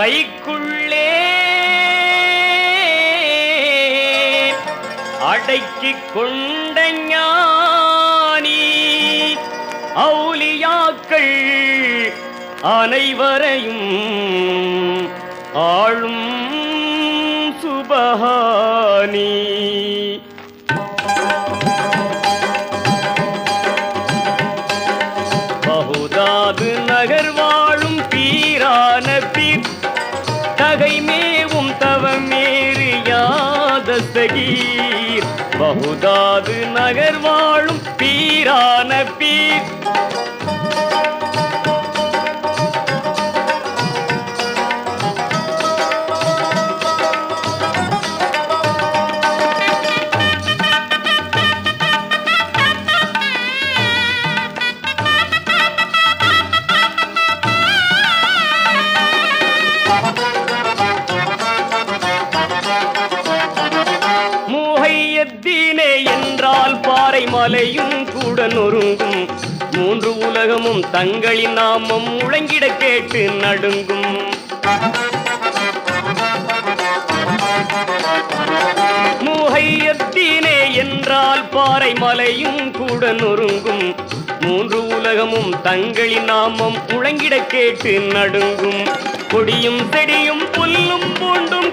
கைக்குள்ளே அடக்கி கொண்ட ஞானி அவுலியாக்கள் அனைவரையும் ஆளும் சுபஹானி. சகீர் பகுதாது நகர் வாழும் பீரான பீர். என்றால் பாறை மலையும் கூட நொறுங்கும். மூன்று உலகமும் தங்களின் நாமம் முழங்கிட கேட்டு நடுங்கும். மூஹையத்தீனே என்றால் பாறை மலையும் கூட நொறுங்கும். மூன்று உலகமும் தங்களின் நாமம் முழங்கிட கேட்டு நடுங்கும். கொடியும் செடியும் புல்லும் பூண்டும்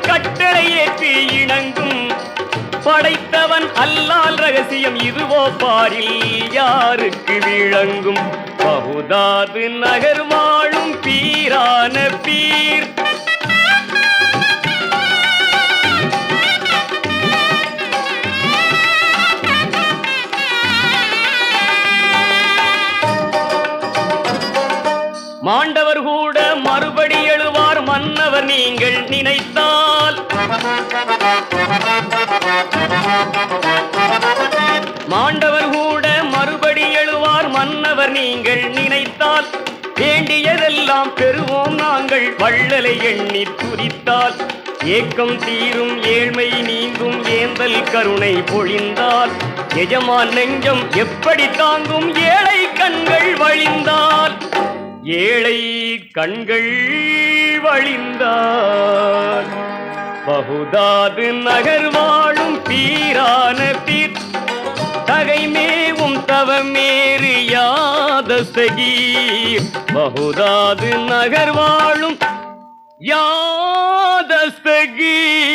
அல்லால் ரகசியம் இதுவோ பாரில் யாருக்கு விளங்கும்? பகுதாது நகர் வாழும் பீரான சொன்னவர் நீங்கள் நினைத்தால். மாண்டவர் கூட மறுபடி எழுவார் மன்னவர் நீங்கள் நினைத்தால். வேண்டியதெல்லாம் பெறுவோம் நாங்கள் வள்ளலை எண்ணி துதித்தால். ஏக்கம் தீரும் ஏழ்மை நீங்கும் ஏந்தல் கருணை பொழிந்தால். எஜமான் நெஞ்சம் எப்படி தாங்கும் ஏழை கண்கள் வழிந்தால். ஏழை கண்கள் வழிந்தார். பகுதாது நகர் வாழும் பீரான பீர் தகைமேவும் தவமேறு யாத சகீர். பகுதாது நகர் வாழும் யாத சகீர்.